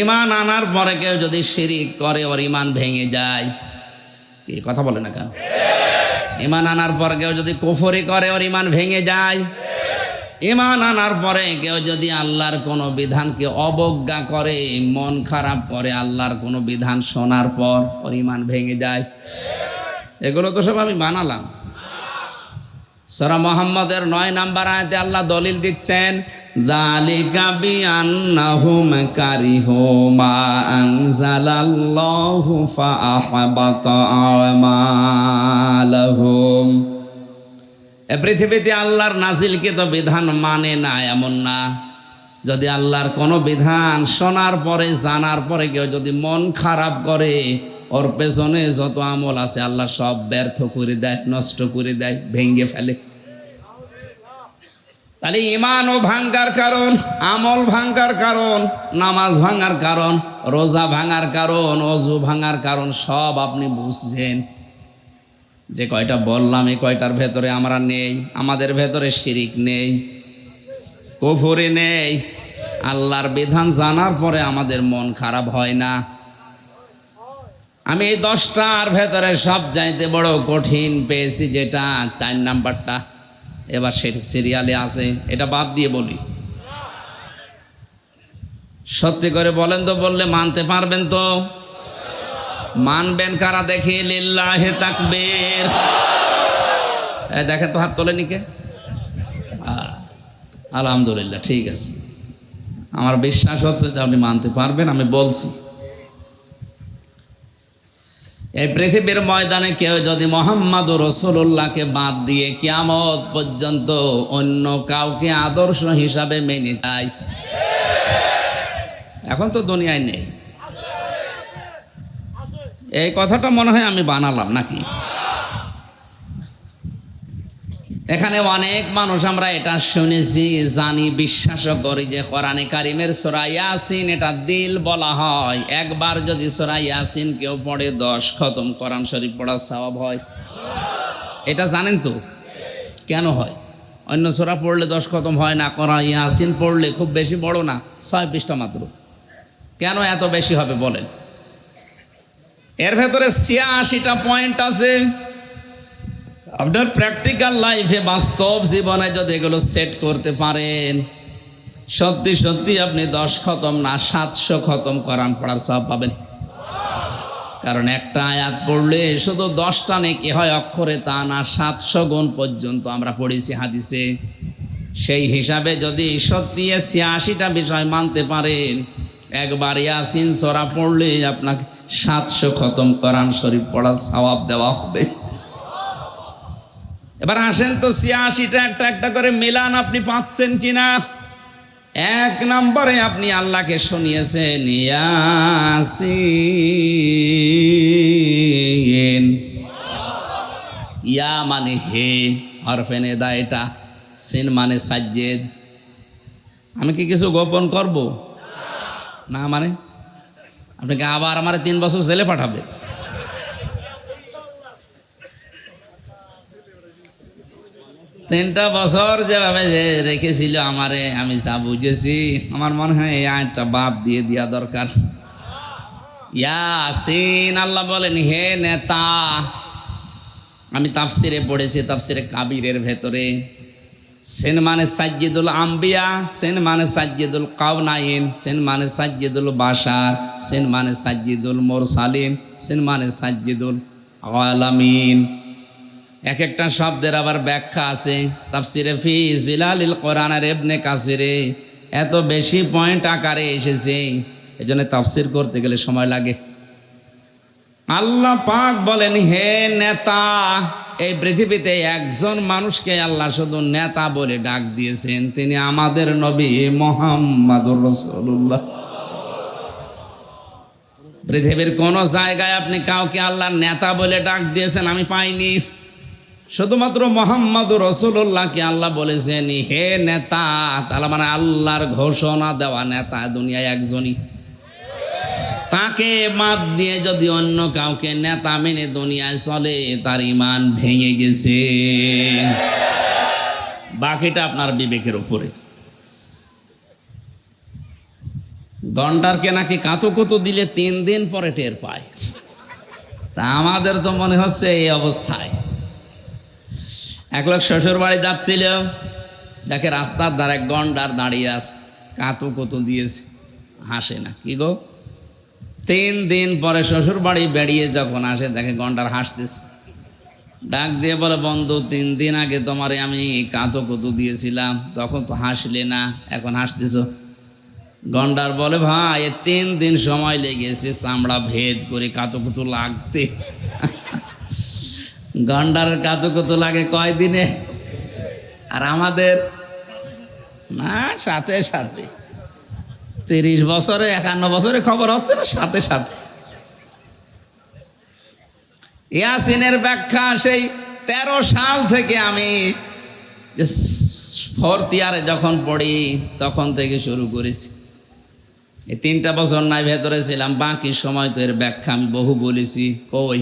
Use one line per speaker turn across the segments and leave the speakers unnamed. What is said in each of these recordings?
ইমান আনার পরে কেউ যদি শিরিক করে, ওর ইমান ভেঙে যায়। কি কথা বলে না কেন? ইমান আনার পর কেউ যদি কুফরি করে, ওর ইমান ভেঙে যায়। ইমান আনার পরে কেউ যদি আল্লাহর কোনো বিধানকে অবজ্ঞা করে, মন খারাপ করে আল্লাহর কোনো বিধান শোনার পর, ওর ইমান ভেঙে যায়। এগুলো তো সব আমি বানালাম। সরা মোহাম্মদের নয় নাম্বার আয়তে আল্লাহ দলিল দিচ্ছেন পৃথিবীতে আল্লাহর নাজিলকে তো বিধান মানে না, এমন না। যদি আল্লাহর কোনো বিধান শোনার পরে, জানার পরে কেউ যদি মন খারাপ করে ওর পেছনে যত আমল আছে, আল্লাহ সব ব্যর্থ করে দেয়, নষ্ট করে দেয় ভেঙ্গে ফেলে। তাহলে ইমানও ভাঙ্গার কারণ, আমল ভাঙ্গার কারণ, নামাজ ভাঙার কারণ, রোজা ভাঙার কারণ, অজু ভাঙার কারণ, সব আপনি বুঝছেন। যে কয়টা বললাম, এই কয়টার ভেতরে আমরা নেই, আমাদের ভেতরে শিরিক নেই, কুফুরি নেই। আল্লাহর বিধান জানার পরে আমাদের মন খারাপ হয় না। আমি এই দশটার ভেতরে সব চাইতে বড় কঠিন পেয়েছি যেটা চার নাম্বারটা। এবার সেটা সিরিয়ালে আছে, এটা বাদ দিয়ে বলি। সত্যি করে বলেন তো, বললে মানতে পারবেন তো? মানবেন কারা দেখি? লিল্লাহে তাকবীর। দেখেন তো হাত তোলে নিকে আলহামদুলিল্লাহ, ঠিক আছে। আমার বিশ্বাস হচ্ছে যে আপনি মানতে পারবেন, আমি বলছি। এই পৃথিবীর ময়দানে কেউ যদি মোহাম্মদ রসুল্লাহকে বাদ দিয়ে কিয়ামত পর্যন্ত অন্য কাউকে আদর্শ হিসাবে মেনে যায় এখন তো দুনিয়ায় নেই। এই কথাটা মনে হয় আমি বানালাম নাকি? এখানে অনেক মানুষ আমরা এটা শুনেছি, জানি, বিশ্বাসও করি যে কোরআনে কারিমের সোরা ইয়াসিন এটা দিল বলা হয়। একবার যদি সোরা ইয়াসিন কেউ পড়ে, দশ খতম, কোরআন শরীফ পড়ার স্বভাব হয়। এটা জানেন তো? কেন হয়? অন্য সোরা পড়লে দশ খতম হয় না, কোরআন ইয়াসিন পড়লে খুব বেশি বড় না? ছয় পৃষ্ঠা মাত্র। কেন এত বেশি হবে বলেন? এর ভেতরে ছিয়াশিটা পয়েন্ট আছে। আপনার প্র্যাকটিক্যাল লাইফে বাস্তব জীবনে যদি এগুলো সেট করতে পারেন, সত্যি সত্যি আপনি দশ খতম না, সাতশো খতম করান পড়ার সব পাবেন। কারণ একটা আয়াত পড়লে শুধু দশটা নেকি হয়, অক্ষরে তা না, সাতশো গুণ পর্যন্ত আমরা পড়েছি হাদিসে। সেই হিসাবে যদি সত্যি ছিয়াশিটা বিষয় মানতে পারেন, একবার ইয়াসিন সরা পড়লে আপনাকে সাতশো খতম করান শরীফ পড়ার সওয়াব দেওয়া হবে। এবার আসেন তো ছিয়াশিটা একটা একটা করে মিলান আপনি পাচ্ছেন কিনা? এক নম্বরে আপনি আল্লাহকে শুনিয়েছেন ইয়া মানে হে হরফেনে দা এটা। সিন মানে সাজ্জেদ। আমি কি কিছু গোপন করব? না মানে? আপনাকে আবার আমার তিন বছর জেলে পাঠাবে। তিনটা বছর যেভাবে যে রেখেছিল আমারে, আমি যা বুঝেছি, আমার মনে হয় এই আইনটা বাদ দিয়ে দেওয়া দরকার। ইয়াসিন, আল্লাহ বলেন, হে নেতা, আমি তাফসিরে পড়েছি, তাফসিরে কাবিরের ভেতরে। সেন মানে সাজ্জিদুল আম্বিয়া, সেন মানে সাজ্জিদুল কাউনাইন সেন মানে সাজ্জিদুল বাসার সেন মানে সাজ্জিদুল মোরসালিন, সেন মানে সাজ্জিদুল আলামিন। এক একটা শব্দের আবার ব্যাখ্যা আছে। তাফসিরে ফি জিলালিল কোরআনের এবনে কাসিরে এত বেশি পয়েন্ট আকারে এসেছে। এই জন্য তাফসির করতে গেলে সময় লাগে। আল্লাহ পাক বলেন, হে নেতা, এই পৃথিবীতে একজন মানুষকে আল্লাহ শুধু নেতা বলে ডাক দিয়েছেন। তিনি আমাদের নবী মোহাম্মদুর রসুল্লাহ পৃথিবীর কোন জায়গায় আপনি কাউকে আল্লাহ নেতা বলে ডাক দিয়েছেন, আমি পাইনি। শুধুমাত্র মোহাম্মদ রসুল্লাহকে আল্লাহ বলেছেন, হে নেতা, তাহলে মানে আল্লাহর ঘোষণা দেওয়া নেতা দুনিয়ায় একজনই। তাকে বাদ দিয়ে যদি অন্য কাউকে নেতা মেনে দুনিয়ায় চলে, তার ইমান ভেঙে গেছে। বাকিটা আপনার বিবেকের উপরে। গন্ডারকে নাকি কাতু কুতু দিলে তিন দিন পরে টের পায়? তা আমাদের তো মনে হচ্ছে এই অবস্থায়। এক লোক শ্বশুর বাড়ি যাচ্ছিল। দেখে রাস্তার ধারে গন্ডার দাঁড়িয়ে আছে। কাতু কুতু দিয়েছে। হাসে না। কি গো? তিন দিন পরে শ্বশুর বাড়ি বেরিয়ে যখন আসে, দেখে গন্ডার হাসতেছে। ডাক দিয়ে বলে, বন্ধু, তিন দিন আগে তোমারে আমি কাঁতো কুতু দিয়েছিলাম। তখন তো হাসলে না, এখন হাসতেছ। গন্ডার বলে, ভাই তিন দিন সময় লেগেছে, চামড়া ভেদ করে কাতো কুতু লাগতে। গন্ডারের কাতো কুতু লাগে কয় দিনে আর আমাদের না, সাথে সাথে। তিরিশ বছরে, একান্ন বছরে খবর হচ্ছে না, সাথে সাথে। ইয়াসিনের ব্যাখ্যা সেই তেরো সাল থেকে আমি ফোর্থ ইয়ারে যখন পড়ি, তখন থেকে শুরু করেছি। এই তিনটা বছর নাই ভেতরে ছিলাম, বাকি সময় তো এর ব্যাখ্যা আমি বহু বলেছি, কই?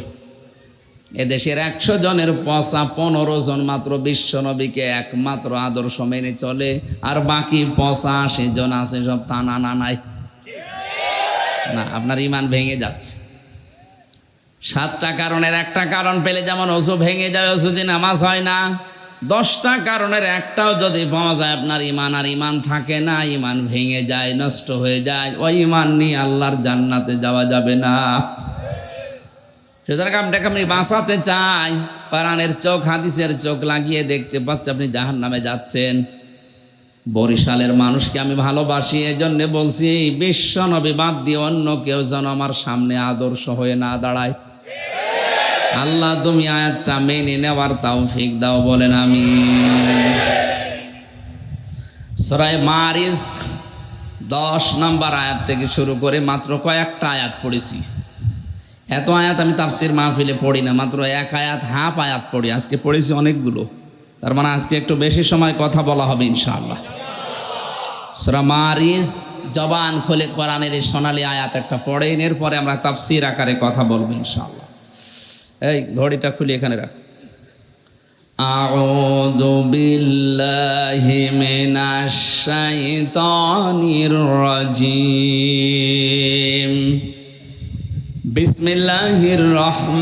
এদেশের একশো জনের পচা পনেরো জন মাত্র বিশ্ব নবীকে একমাত্র আদর্শ মেনে চলে, আর বাকি পচা আশি জন আছে, সব টানা না নাই। না, আপনার ইমান ভেঙে যাচ্ছে। সাতটা কারণের একটা কারণ পেলে যেমন অজু ভেঙে যায় অজুদি নামাজ হয় না। দশটা কারণের একটাও যদি পাওয়া যায়, আপনার ইমান আর ইমান থাকে না ইমান ভেঙে যায়, নষ্ট হয়ে যায়। ওই ইমান নিয়ে আল্লাহর জান্নাতে যাওয়া যাবে না। সুতরাং আপনাকে আপনি বাঁচাতে চাই পারানের চোখ, হাদিসের চোখ লাগিয়ে দেখতে পাচ্ছি আপনি জাহান নামে যাচ্ছেন। বরিশালের মানুষকে আমি ভালোবাসি এই জন্যে বলছি, বিশ্ব নবী বাদ দিয়ে অন্য কেউ যেন আমার সামনে আদর্শ হয়ে না দাঁড়ায়। আল্লাহ, তুমি আয়াতটা মেনে নেওয়ার তাও ফিক দাও, বলেন আমি সরাই মারিস দশ নম্বর আয়াত থেকে শুরু করে মাত্র কয়েকটা আয়াত পড়েছি। এত আয়াত আমি তাফসির মাহফিলে পড়ি না মাত্র এক আয়াত হাফ আয়াত পড়ি আজকে পড়েছি অনেকগুলো তার মানে আজকে একটু বেশি সময় কথা বলা হবে ইনশাআল্লাহ সুরা মারিস জবান খুলে কোরআনের এই সোনালী আয়াত একটা পড়েন এরপরে আমরা তাফসির আকারে কথা বলবো ইনশাআল্লাহ এই ঘড়িটা খুলি এখানে রাখ أعوذ بالله من الشيطان الرجيم বিসমিল্লাহির রহমানির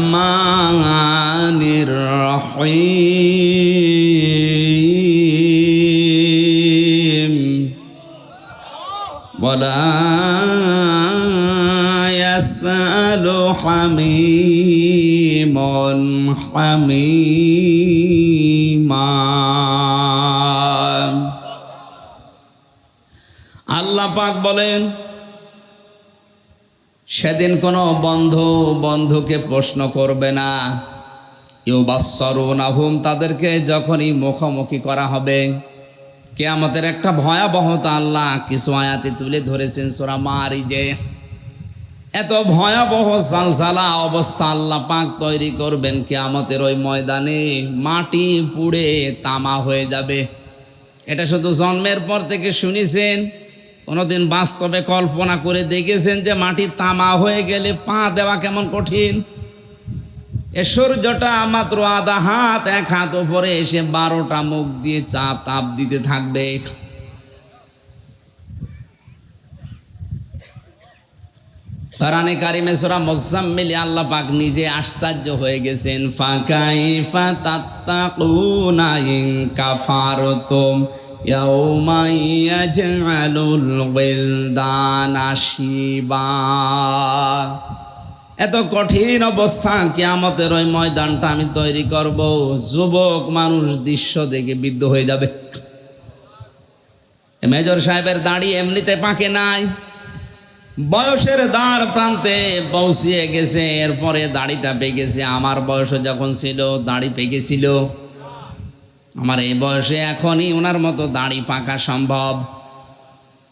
রহিম বলা ইয়াসআলু হামিমুন হামিমা আল্লাহ পাক বলেন সেদিন কোনো বন্ধু বন্ধুকে প্রশ্ন করবে না। ইউ বাসরুনাহুম তাদেরকে যখনই মুখোমুখি করা হবে, কেয়ামতের একটা ভয়াবহতা আল্লাহ কিছু আয়াতে তুলে ধরেছেন সোরা মারি যে এত ভয়াবহ সালসালা অবস্থা আল্লাহ পাক তৈরি করবেন কেয়ামতের ওই ময়দানে। মাটি পুড়ে তামা হয়ে যাবে। এটা শুধু জন্মের পর থেকে শুনেছেন কোনোদিন বাস্তবে কল্পনা করে দেখেছেন যে মাটি তামা হয়ে গেলে পা দেওয়া কেমন কঠিন? এ সূর্যটা মাত্র আধা হাত, এক হাত উপরে এসে বারোটা মুখ দিয়ে চাপ তাপ দিতে থাকবে। কোরআনে কারিমে সূরা মুজাম্মিল আল্লাহ পাক নিজে আশ্চর্য হয়ে গেছেন, ফাকাইফা তাত্তাকুনা ইন কাফারতুম? ইয়াউমা ইয়াজআলুল গিলদানা শিবা এত কঠিন অবস্থা কিয়ামতের ওই ময়দানটা আমি তৈরি করব, যুবক মানুষ দৃশ্য দেখে বিদ্ধ হয়ে যাবে। মেজর সাহেবের দাড়ি এমনিতে পাকে নাই, বয়সের দ্বার প্রান্তে পৌঁছিয়ে গেছে, এরপরে দাড়িটা পেকেছে আমার বয়স যখন ছিল, দাড়ি পেকেছিল আমার এই বয়সে এখনই ওনার মতো দাড়ি পাকা সম্ভব।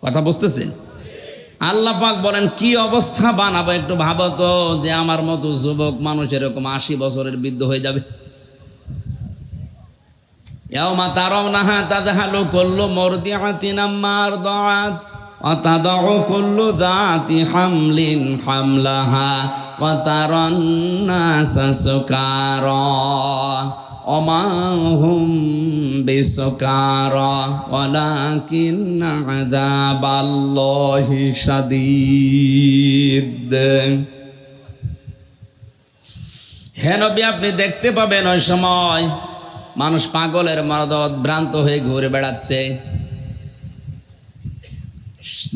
কথা বুঝতেছেন? আল্লাহ পাক বলেন, কি অবস্থা বানাবো একটু ভাবো তো যে আমার মতো যুবক মানুষ এরকম আশি বছরের বৃদ্ধ হয়ে যাবে। যাতি হামলিন হামলাহা অমাহুম বিসকারা, ওয়ালাকিন আযাবাল্লাহি শাদীদ। হে আপনি দেখতে পাবেন ওই সময় মানুষ পাগলের মরদত ভ্রান্ত হয়ে ঘুরে বেড়াচ্ছে।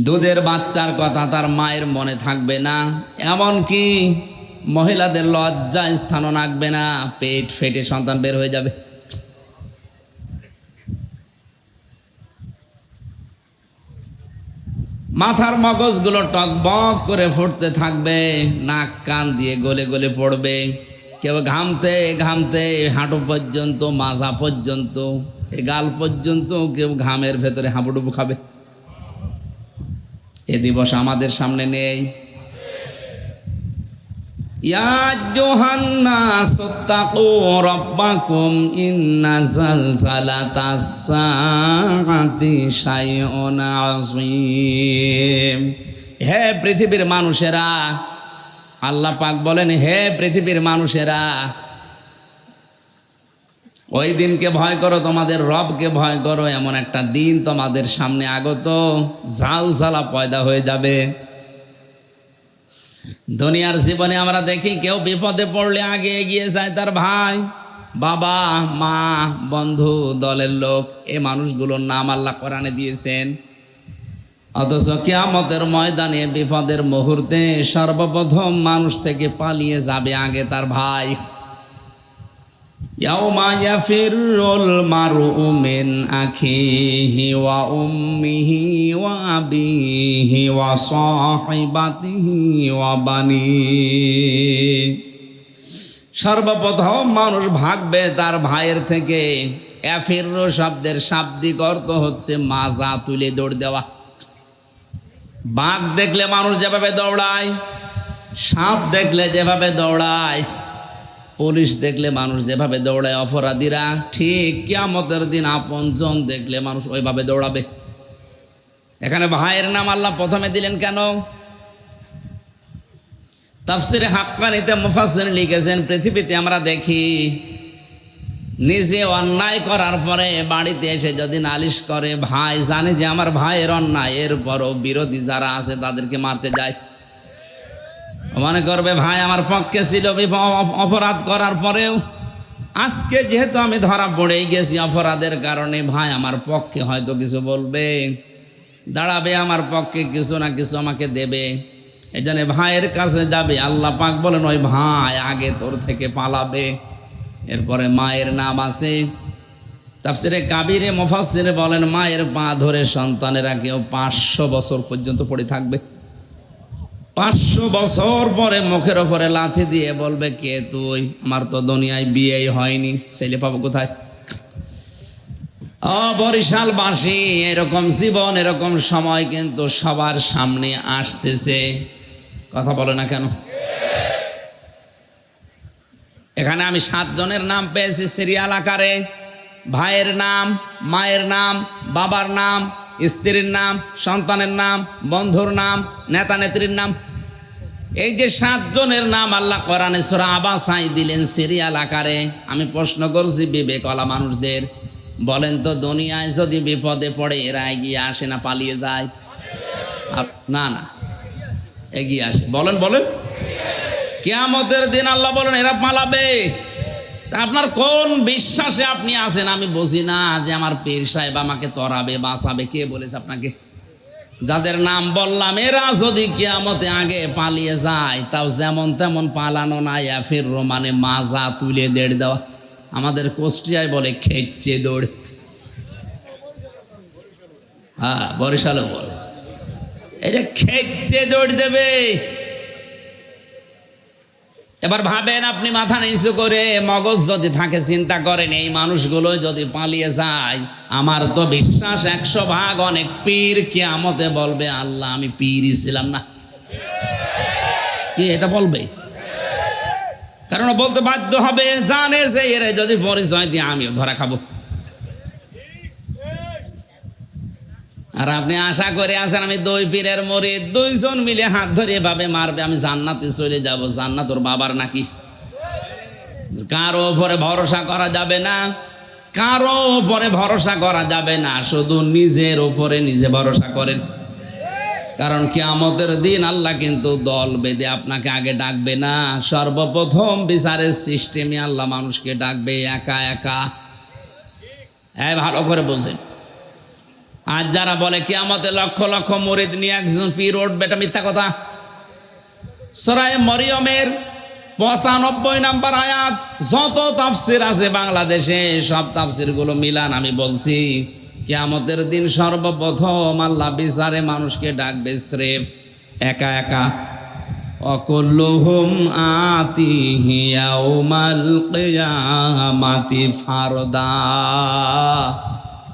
দুধের বাচ্চার কথা তার মায়ের মনে থাকবে না। এমন কি মহিলাদের লজ্জা স্থানও রাখবে না, পেট ফেটে সন্তান বের হয়ে যাবে। মাথার মগজগুলো টকবক করে ফুটতে থাকবে, নাক কান দিয়ে গলে গলে পড়বে। কেউ ঘামতে ঘামতে, হাঁটু পর্যন্ত, মাজা পর্যন্ত গাল পর্যন্ত কেউ ঘামের ভেতরে হাঁপুডুবু খাবে। এ দিবস আমাদের সামনে নেই। হে পৃথিবীর মানুষেরা, আল্লাহ পাক বলেন, হে পৃথিবীর মানুষেরা, ওই দিনকে ভয় করো, তোমাদের রবকে ভয় করো, এমন একটা দিন তোমাদের সামনে আগত ঝাল ঝালা পয়দা হয়ে যাবে। দুনিয়ার জীবনে আমরা দেখি কেউ বিপদে পড়লে আগে এগিয়ে যায় তার ভাই। বাবা, মা, বন্ধু, দলের লোক, এ মানুষগুলোর নাম আল্লাহ কোরআনে দিয়েছেন। অথচ কেয়ামতের ময়দানে বিপদের মুহূর্তে সর্বপ্রথম মানুষ থেকে পালিয়ে যাবে আগে তার ভাই। يوم يفر المرء من أخيه وأمه وأبيه وصاحبته وبنيه সর্বপ্রথম মানুষ ভাগবে তার ভাইয়ের থেকে অ্যাফির শব্দের শাব্দিক অর্থ হচ্ছে মাজা তুলে দৌড় দেওয়া বাঘ দেখলে মানুষ যেভাবে দৌড়ায় সাপ দেখলে যেভাবে দৌড়ায় পুলিশ দেখলে মানুষ যেভাবে দৌড়ায় অপরাধীরা, ঠিক কিয়ামতের দিন আপনজন দেখলে মানুষ ওইভাবে দৌড়াবে। এখানে ভাইয়ের নাম আল্লাহ প্রথমে দিলেন কেন? তাফসিরে হাক্কানিতে মুফাসসির লিখেছেন, পৃথিবীতে আমরা দেখি, নিজে অন্যায় করার পরে বাড়িতে এসে যদি নালিশ করে, ভাই জানে যে আমার ভাইয়ের অন্যায়, এরপরও বিরোধী যারা আছে তাদেরকে মারতে যায়। মনে করবে, ভাই, আমার পক্ষে ছিল অপরাধ করার পরেও আজকে যেহেতু আমি ধরা পড়েই গেছি অপরাধের কারণে, ভাই, আমার পক্ষে হয়তো কিছু বলবে, দাঁড়াবে, আমার পক্ষে কিছু না কিছু আমাকে দেবে। এই জন্য ভাইয়ের কাছে যাবে, আল্লাহ পাক বলেন, ওই ভাই, আগে তোর থেকে পালাবে। এরপরে মায়ের নাম আছে। তাফসিরে কাবিরে মুফাসসিরে বলেন, মায়ের পা ধরে সন্তানেরা কেউ পাঁচশো বছর পর্যন্ত পড়ে থাকবে। পাঁচশো বছর পরে মুখের ওপরে লাথি দিয়ে বলবে, কে তুই? আমার তো দুনিয়ায় বিয়েই হয়নি। ছেলে পাবো কোথায়? ও বরিশালবাসী, এরকম জীবন, এরকম সময় কিন্তু সবার সামনে আসতেছে। কথা বলে না কেন? এখানে আমি সাতজনের নাম পেয়েছি, সিরিয়াল আকারে। ভাইয়ের নাম, মায়ের নাম, বাবার নাম স্ত্রীর নাম, সন্তানের নাম, বন্ধুর নাম, নেতা নেত্রীর নাম। এই যে সাতজনের নাম আল্লাহ কোরআনে সূরা আবাসাই দিলেন সিরিয়াল আকারে, আমি প্রশ্ন করছি বিবেকওয়ালা মানুষদের, বলেন তো দুনিয়ায় যদি বিপদে পড়ে এরা এগিয়ে আসে না পালিয়ে যায়? আপ- না না, এগিয়ে আসে। বলেন বলেন। কেয়ামতের দিন আল্লাহ বলেন, এরা পালাবে। তা আপনার কোন বিশ্বাসে আপনি আছেন? আমি বুঝি না যে আমার পীর সাহেব আমাকে তরাবে, বাঁচাবে। কে বলেছে আপনাকে? যাদের নাম বললাম, এরা যদি কেয়ামতে আগে পালিয়ে যায়, তাও যেমন তেমন পালানো না ফির রোমানে মাজা তুলে দেড় দেওয়া। আমাদের কোষ্টিয়ায় বলে খেচ্ছে দৌড়। হ্যাঁ বরিশালও বলে। এই যে খেচ্ছে দৌড় দেবে। এবার ভাবেন আপনি মাথা নিচু করে মগজ যদি থাকে, চিন্তা করেন, এই মানুষগুলো যদি পালিয়ে যায়, আমার তো বিশ্বাস একশো ভাগ অনেক পীর কে কেয়ামতে বলবে, আল্লাহ আমি পীরই ছিলাম না। কি এটা বলবে? কারণ বলতে বাধ্য হবে, জানে যে এর যদি পরিচয় দিয়ে আমিও ধরা খাব। আর আপনি আশা করে আছেন, আমি দুই পীরের মরে দুইজন মিলে হাত ধরে এভাবে মারবে, আমি জান্নাতে চলে যাব। জান্নাত তোর বাবার নাকি? কারও ওপরে ভরসা করা যাবে না, কারও ওপরে ভরসা করা যাবে না, শুধু নিজের ওপরে নিজে ভরসা করেন। কারণ কিয়ামতের দিন আল্লাহ কিন্তু দল বেঁধে আপনাকে আগে ডাকবে না। সর্বপ্রথম বিচারের সিস্টেমে আল্লাহ মানুষকে ডাকবে একা একা। হ্যাঁ ভালো করে বোঝেন। আর যারা বলে কিয়ামতে লক্ষ লক্ষ মরিদ নিয়ে একজন পীর উঠবে, এটা মিথ্যা কথা। সরাই মরিয়মের পঁচানব্বই নাম্বার আয়াত, যত তাফসির আছে বাংলাদেশে, সব তাফসিরগুলো মিলান আমি বলছি। কিয়ামতের দিন সর্বপ্রথম আল্লাহ বিচারে মানুষকে ডাকবে স্রেফ, একা একা। অকুল্লুহুম আতিহি ইয়াউমাল কিয়ামাতি ফারদা।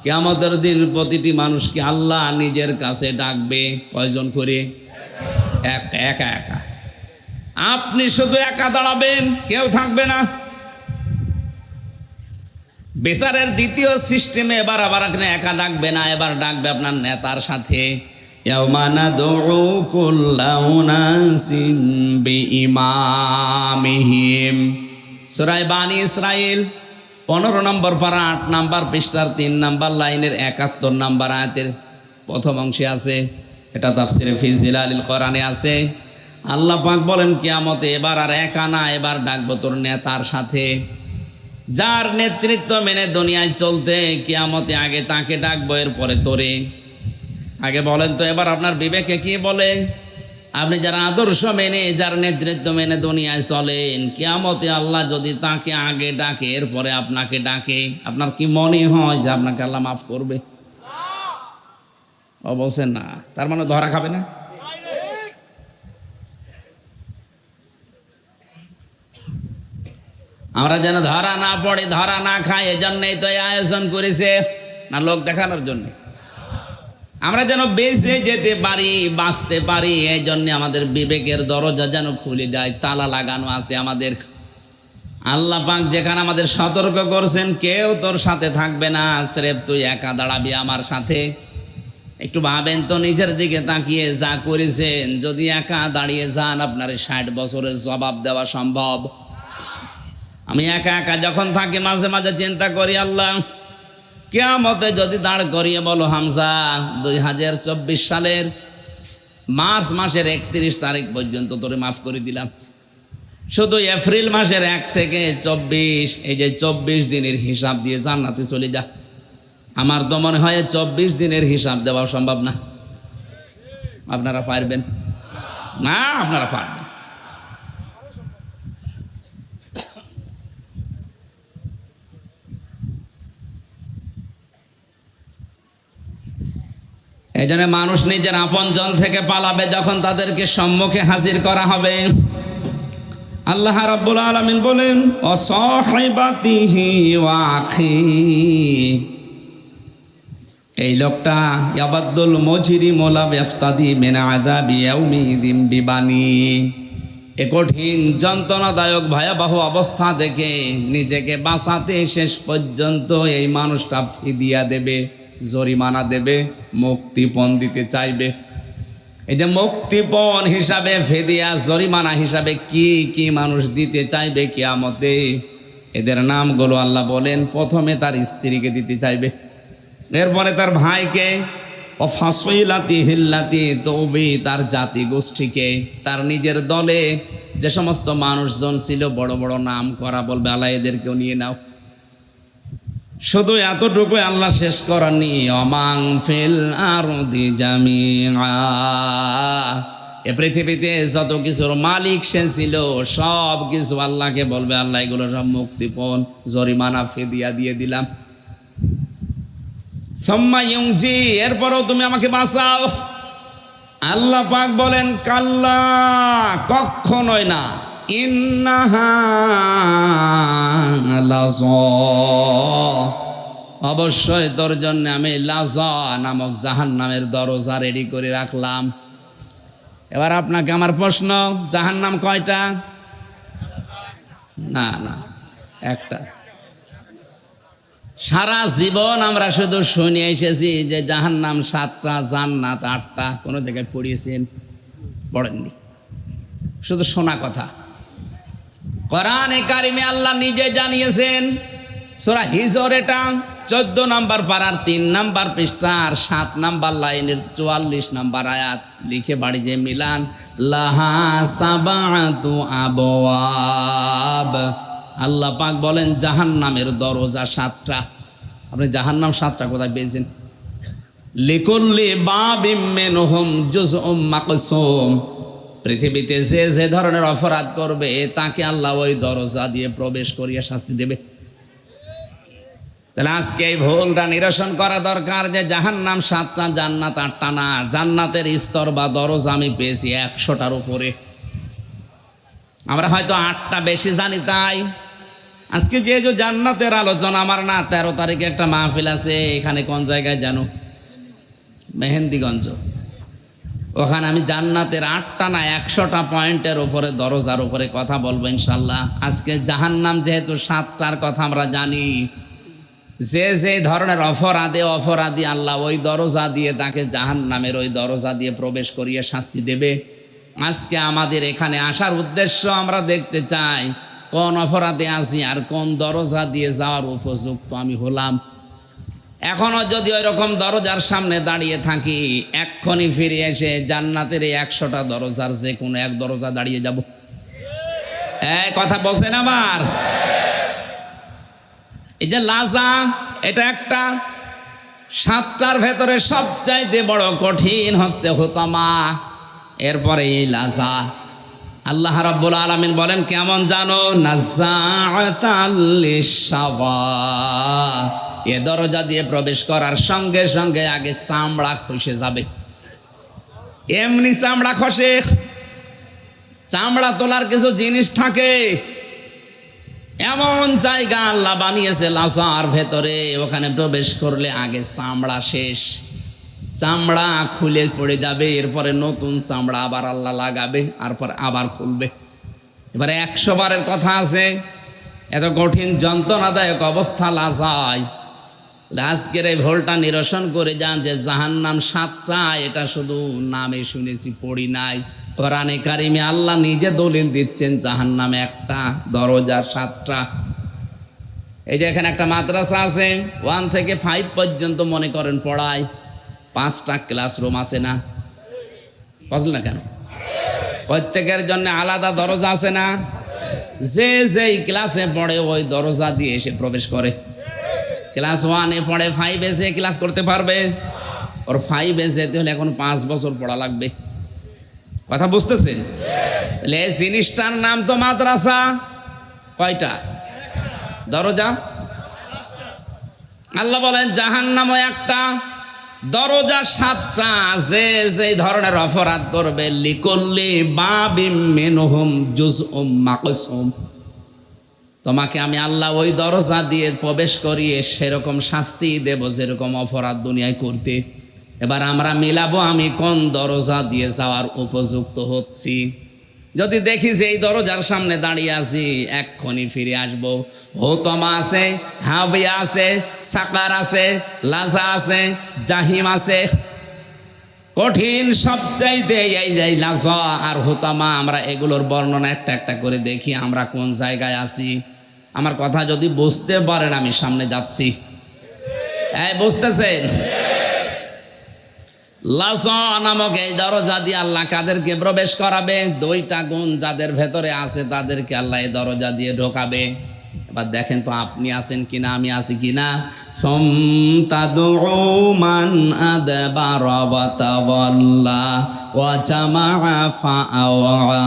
কিয়ামতের দিন প্রতিটি মানুষকে আল্লাহ নিজের কাছে ডাকবে? কয়জন করে? এক, একা একা। আপনি শুধু একা দাঁড়াবেন, কেউ থাকবে না। বিচারের দ্বিতীয় সিস্টেমে এবার আবার এখানে একা ডাকবে না, এবার ডাকবে আপনার নেতার সাথে। ইয়াউমা নাদউ কুল্লা উনাসিন বিইমামিহিম। সূরা বানি ইসরাইল পনেরো নম্বর পারা, আট নাম্বার পৃষ্ঠার তিন নাম্বার লাইনের একাত্তর নাম্বার আয়াতের প্রথম অংশে আছে, এটা তাফসিরে ফিজিল আলিল কোরআনে আছে। আল্লাহ পাক বলেন, কিয়ামতে এবার আর একা না, এবার ডাকবো তোর নেতার সাথে। যার নেতৃত্ব মেনে দুনিয়ায় চলতে, কিয়ামতে আগে তাকে ডাকবো, এরপরে তোরে। আগে বলেন তো, এবার আপনার বিবেকে কি বলে? আপনি যারা আদর্শ মেনে, যার নেতৃত্ব মেনে দুনিয়ায় চলেন, কিয়ামতে আল্লাহ যদি তাকে আগে ডাকে, এরপরে আপনাকে ডাকে, আপনার কি মনে হয় যে আপনাকে আল্লাহ মাফ করবে? ও না, তার মানে ধরা খাবে না? আমরা যেন ধরা না পড়ে, ধরা না খাই এজন্যই তো আয়োজন করেছে। না লোক দেখানোর জন্য। আমরা যেন বেঁচে যেতে পারি, বাঁচতে পারি এই জন্যে আমাদের বিবেকের দরজা যেন খুলে যায়, তালা লাগানো আছে আমাদের। আল্লাহ পাক যেখানে আমাদের সতর্ক করছেন, কেউ তোর সাথে থাকবে না, স্রেফ তুই একা দাঁড়াবি আমার সাথে। একটু ভাবেন তো, নিজের দিকে তাকিয়ে যা করেছেন, যদি একা দাঁড়িয়ে যান, আপনার ষাট বছরের জবাব দেওয়া সম্ভব। আমি একা একা যখন থাকি, মাঝে মাঝে চিন্তা করি, আল্লাহ কেয়ামতে যদি দাঁড় করিয়ে বলো, হামজা, দুই হাজার চব্বিশ সালের মার্চ মাসের একত্রিশ তারিখ পর্যন্ত তোরে মাফ করে দিলাম। শুধু এপ্রিল মাসের এক থেকে চব্বিশ, এই যে চব্বিশ দিনের হিসাব দিয়ে জান্নাতে চলে যা। আমার তো মনে হয় চব্বিশ দিনের হিসাব দেওয়া সম্ভব না। আপনারা পারবেন? না, আপনারা পারবেন। এই জন্য মানুষ নিজের আপনজন থেকে পালাবে যখন তাদেরকে সম্মুখে হাজির করা হবে। আল্লাহ রাব্বুল আলামিন বলেন এই লোকটা, ইয়াবাদ্দুল মজিরি মোলা ব্যফতাদি মেনা আযাবি ইয়াউমিদিন বিবানি। এ কঠিন, যন্ত্রণাদায়ক, ভয়াবহ অবস্থা দেখে নিজেকে বাঁচাতে শেষ পর্যন্ত এই মানুষটা ফিদিয়া দেবে। জরিমানা দেবে, মুক্তিপণ দিতে চাইবে। এই যে মুক্তিপণ হিসাবে ফেদিয়া, জরিমানা হিসাবে কি কি মানুষ দিতে চাইবে কিয়ামতে? এদের নামগুলো আল্লাহ বলেন, প্রথমে তার স্ত্রীকে দিতে চাইবে। এরপরে তার ভাইকে ও ফাঁসইলাতি হিল্লাতি তৌবি, তার জাতি গোষ্ঠীকে, তার নিজের দলে যে সমস্ত মানুষজন ছিল, বড় বড় নাম করা বলবে, আল্লাহ এদেরকেও নিয়ে নাও। শুধু এতটুকু আল্লাহ শেষ করানি অমাং ফিল জামিআ। এ পৃথিবীতে যত কিছুর মালিক সে ছিল, সব কিছু আল্লাহকে বলবে, আল্লাহ এগুলো সব মুক্তিপণ, জরিমানা ফেদিয়া দিয়ে দিলাম। সম্মা ইউংজি এরপরও তুমি আমাকে বাঁচাও। আল্লাহ পাক বলেন, কাল্লা কখনোই না। অবশ্যই তোর জন্য আমি লাজা নামক জাহান নামের দরজা রেডি করে রাখলাম। এবার আপনাকে আমার প্রশ্ন জাহান নাম কয়টা? না না, একটা। সারা জীবন আমরা শুধু শুনে এসেছি যে জাহান নাম সাতটা, জান্নাত আটটা, কোনো জায়গায় পড়িয়েছেন? পড়েননি। শুধু শোনা কথা। কোরআনে কারিমে আল্লাহ নিজে জানিয়েছেন, সোরা হিজর এটা চোদ্দ নাম্বার পাড়ার, তিন নাম্বার পৃষ্ঠার, সাত নাম্বার লাইনের চুয়াল্লিশ নাম্বার আয়াত লিখে বাড়ি যে মিলান, লাহা সাবাতু আবওয়াব। আল্লাহ পাক বলেন, জাহান্নামের দরজা সাতটা। আপনি জাহান্নাম সাতটা কোথায় পেয়েছেন? লিকুল্লি বাবিম মিনহুম জুজউম মাকসুম। পৃথিবীতে যে যে ধরনের অপরাধ করবে, তাকে আল্লাহ ওই দরজা দিয়ে প্রবেশ করিয়ে শাস্তি দেবে। তাহলে আজকে এই ভুলটা নিরসন করা দরকার যে জাহান নাম সাতটা, জান্নাত আটটা না। জান্নাতের স্তর বা দরজা আমি পেয়েছি একশোটার উপরে। আমরা হয়তো আটটা বেশি জানি তাই। আজকে যে যে জান্নাতের আলোচনা, আমার না তেরো তারিখে একটা মাহফিল আছে, এখানে কোন জায়গায় জানো? মেহেন্দিগঞ্জ। ওখানে আমি জান্নাতের আটটা না একশোটা পয়েন্টের উপরে, দরজার উপরে কথা বলব ইনশাল্লাহ। আজকে জাহান্নাম যেহেতু সাতটার কথা আমরা জানি, যে যে ধরনের অপরাধে অপরাধী আল্লাহ ওই দরজা দিয়ে তাকে জাহান্নামের ওই দরজা দিয়ে প্রবেশ করিয়ে শাস্তি দেবে। আজকে আমাদের এখানে আসার উদ্দেশ্য আমরা দেখতে চাই, কোন অপরাধে আছি আর কোন দরজা দিয়ে যাওয়ার উপযুক্ত আমি হলাম। এখনও যদি ওই রকম দরজার সামনে দাঁড়িয়ে থাকি এক্ষণি ফিরে এসে জান্নাতের এই একশোটা দরজার যে কোনো এক দরজা দাঁড়িয়ে যাব। এই কথা বলছেন আমার এই যে লাজা, এটা একটা। সাতটার ভেতরে সবচাইতে বড় কঠিন হচ্ছে হোতামা, এরপরে এই লাজা। আল্লাহ রাব্বুল আলামিন বলেন, কেমন জানো? নাজ্জাআতাল্লিশাওয়া এ দরজা দিয়ে প্রবেশ করার সঙ্গে সঙ্গে আগে চামড়া খসে যাবে। এমনি চামড়া খসে, চামড়া তোলার কিছু জিনিস থাকে। এমন জায়গা আল্লাহ বানিয়েছে লাসার ভেতরে, ওখানে প্রবেশ করলে আগে চামড়া শেষ। চামড়া খুলে পড়ে যাবে, এরপরে নতুন চামড়া আবার আল্লাহ লাগাবে, তারপর আবার খুলবে। এবারে একশো বারের কথা আছে, এত কঠিন যন্ত্রণাদায়ক অবস্থা লাজায়। আজকের এই ভোলটা নিরসন করে যান যে জাহান্নাম সাতটা, এটা শুধু নামে শুনেছি, পড়ি নাই। কোরআনে কারিমে আল্লাহ নিজে দলিল দিচ্ছেন, জাহান্নামে একটা, দরজা সাতটা। এই যে এখানে একটা মাদ্রাসা আছে, ওয়ান থেকে ফাইভ পর্যন্ত মনে করেন পড়ায়। পাঁচটা ক্লাসরুম আছে না? বুঝলেন না কেন? প্রত্যেকের জন্য আলাদা দরজা আছে না? যে যেই ক্লাসে পড়ে, ওই দরজা দিয়ে এসে প্রবেশ করে। ক্লাস ওয়ানে পড়ে ফাইভে এসে ক্লাস করতে পারবে। ওর ফাইভে যেতে হলে এখন পাঁচ বছর পড়া লাগবে। কথা বুঝতেছেন তাহলে এই জিনিসটার নাম তো মাদ্রাসা। কয়টা? দরজা? আল্লাহ বলেন জাহান নামও একটা। দরজা সাতটা। যে যে ধরনের অপরাধ করবে, লিকল্লি বাবিম মেনহুম জুজ উম মাকসুম। তোমাকে আমি আল্লাহ ওই দরজা দিয়ে প্রবেশ করিয়ে সেরকম শাস্তি দেব যেরকম অপরাধ দুনিয়ায় করতে। এবার আমরা মিলাবো আমি কোন দরজা দিয়ে যাওয়ার উপযুক্ত হচ্ছি। যদি দেখি যে এই দরজার সামনে দাঁড়িয়ে আছি, এক্ষুনি ফিরে আসব। হৌতমা আছে হাবিয়া আছে, সাকার আছে, লাজা আছে, জাহিম আছে। কঠিন সবচাইতে এই যে লাজা আর হোতামা, আমরা এগুলোর বর্ণনা একটা একটা করে দেখি আমরা কোন জায়গায় আছি। আমার কথা যদি বুঝতে পারেন, আমি সামনে যাচ্ছি। হ্যাঁ বুঝতেছেন? লাজা নামক এই দরজা দিয়ে আল্লাহ কাদেরকে প্রবেশ করাবে। দুইটা গুণ যাদের ভেতরে আছে, তাদেরকে আল্লাহ এই দরজা দিয়ে ঢোকাবে। এবার দেখেন তো আপনি আছেন কিনা, আমি আছি কিনা? মান আদবারা ওয়া তাওয়াল্লা ওয়া জামাআ ফাআওয়া।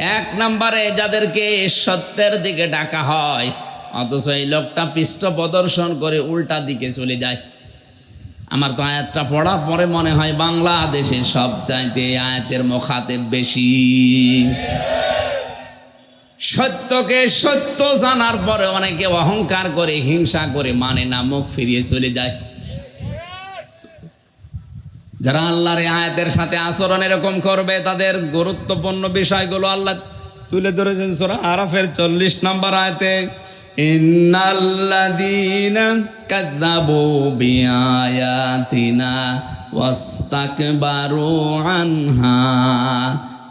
এক নম্বরে যাদেরকে সত্যের দিকে ডাকা হয়, অথচ এই লোকটা পৃষ্ঠ প্রদর্শন করে উল্টা দিকে চলে যায়। আমার তো আয়াতটা পড়ার পরে মনে হয় বাংলাদেশের সব চাইতে আয়াতের মোখাতে বেশি। সত্যকে সত্য জানার পরে অনেকে অহংকার করে, হিংসা করে মানে না, মুখ ফিরিয়ে চলে যায়। যারা আল্লাহর আয়াতের সাথে আচরণ এরকম করবে, তাদের গুরুত্বপূর্ণ বিষয়গুলো আল্লাহ তুলে ধরেছেন সোরা আরাফের চল্লিশ নম্বর আয়তে আনহা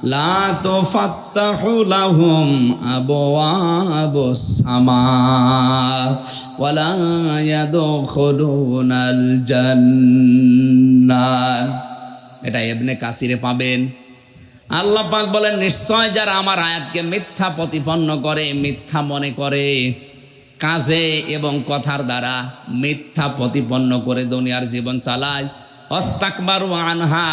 লা এটা পাবেন। আল্লাহ পাক বলেন, নিশ্চয় যারা আমার আয়াতকে মিথ্যা প্রতিপন্ন করে, মিথ্যা মনে করে, কাজে এবং কথার দ্বারা মিথ্যা প্রতিপন্ন করে দুনিয়ার জীবন চালায় অস্তাকবার আনহা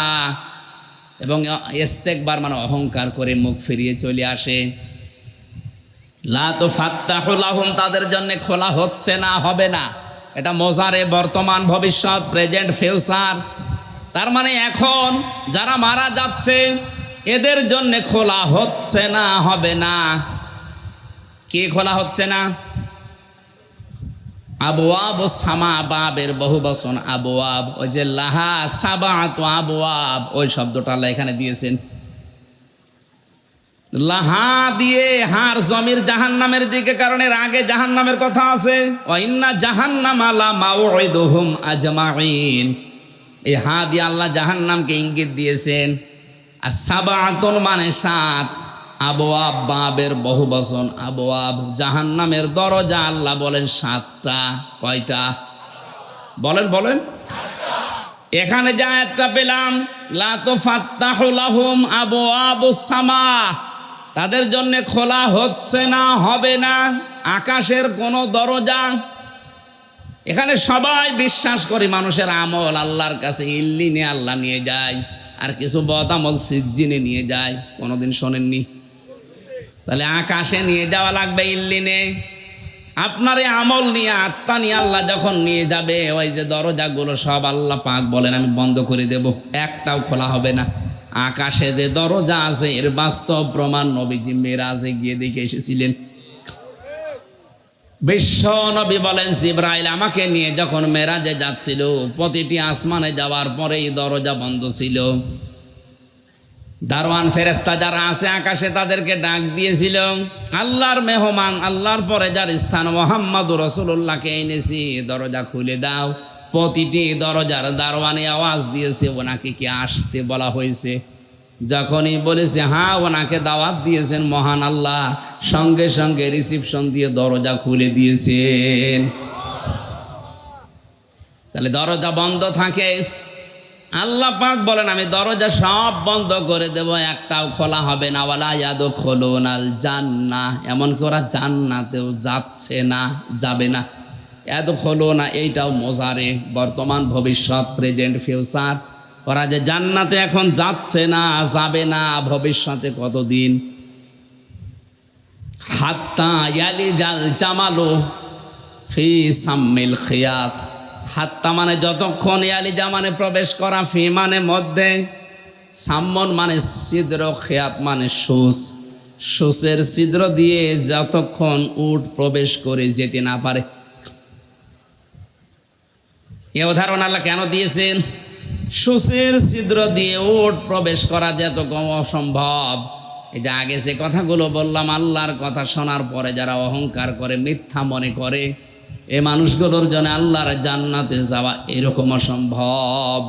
এবং ইস্তেকবার মানে অহংকার করে মুখ ফিরিয়ে চলে আসে। লা তো তাদের জন্য খোলা হচ্ছে না, হবে না। এটা মজারে বর্তমান ভবিষ্যৎ, প্রেজেন্ট ফিউচার। তার মানে এখন যারা মারা যাচ্ছে, এদের জন্য খোলা হচ্ছে না, হবে না। কে খোলা হচ্ছে না? আবওয়াব সামা বাবের বহু বসন আবওয়াব, ওই যে লাহা সাবাত আবওয়াব, ওই শব্দটা আল্লাহ এখানে দিয়েছেন। লাহা দিয়ে হার জমির জাহান্নামের দিকে, কারণ এর আগে জাহান্নামের কথা আছে। ওয়াইন্না জাহান্নাম আলা মাউইদুহুম আজমাইন এই হা দিয়ে আল্লাহ জাহান্নামকে ইঙ্গিত দিয়েছেন। আর সাবাতুন মানে সাত। আবওয়াব বাবের বহু বচন আবওয়াব জাহান্নামের দরজা, আল্লাহ বলেন সাতটা, কয়টা? বলেন বলেন। এখানে যা একটা পেলাম, লা তো ফাত্তাহুলাহুম আবওয়াবুস সামা। তাদের জন্য খোলা হচ্ছে না, হবে না, আকাশের কোনো দরজা। এখানে সবাই বিশ্বাস করি মানুষের আমল আল্লাহর কাছে ইল্লিনে আল্লাহ নিয়ে যায়, আর কিছু বদ আমল সিজ্জিনে নিয়ে যায়, কোনোদিন শোনেননি। তাহলে আকাশে নিয়ে যাওয়া লাগবে ইল্লিনে। আপনার এই আমল নিয়ে, আত্মা নিয়ে আল্লাহ যখন নিয়ে যাবে, ওই যে দরজাগুলো সব আল্লাহ পাক বলেন, আমি বন্ধ করে দেব, একটাও খোলা হবে না। আকাশে যে দরজা আছে, এর বাস্তব প্রমাণ নবীজি মেরাজে গিয়ে দেখে এসেছিলেন। বিশ্ব নবী বলেন, জিব্রাইল আমাকে নিয়ে যখন মেরাজে যাচ্ছিল, প্রতিটি আসমানে যাওয়ার পরেই দরজা বন্ধ ছিল। দারওয়ান ফেরেস্তা যারা আছে, আকাশে তাদেরকে ডাক দিয়েছিল, আল্লাহর মেহমান, আল্লাহর পরে যার স্থান মোহাম্মদ রসুল্লাহকে এনেছি, দরজা খুলে দাও। প্রতিটি দরজার দারওয়ানে আওয়াজ দিয়েছে, ওনাকে কি আসতে বলা হয়েছে? যখনই বলেছে হ্যাঁ ওনাকে দাওয়াত দিয়েছেন মহান আল্লাহ। সঙ্গে সঙ্গে রিসিপশন দিয়ে দরজা খুলে দিয়েছেন। তাহলে দরজা বন্ধ থাকে। আল্লাহ পাক বলেন, আমি দরজা সব বন্ধ করে দেব, একটাও খোলা হবে না। ওয়ালা ইয়াদু খোলনাল জান্না এমনকি ওরা জান্নাতেও যাচ্ছে না, যাবে না। এত খোলো না এইটাও মজারে। বর্তমান ভবিষ্যৎ, প্রেজেন্ট ফিউচার। ওরা যে জান্নাতে এখন যাচ্ছে না, যাবে না ভবিষ্যতে কতদিন? হাত্তা ইয়ালি জাল জামালো ফি সাম্মিল খিয়াত। হাত্তা মানে যতক্ষণ ইয়ালি জামানে প্রবেশ করা, ফি মানে মধ্যে, সাম্মন মানে ছিদ্র, খেয়াত মানে সুস সুসের ছিদ্র দিয়ে যতক্ষণ উট প্রবেশ করে যেতে না পারে। এ উদাহরণ আল্লাহ কেন দিয়েছেন? সুসের ছিদ্র দিয়ে উট প্রবেশ করা যত অসম্ভব। এই যে আগে যে কথাগুলো বললাম, আল্লাহর কথা শোনার পরে যারা অহংকার করে, মিথ্যা মনে করে এ মানুষগুলোর জন্য আল্লাহর জান্নাতে যাওয়া এরকম অসম্ভব।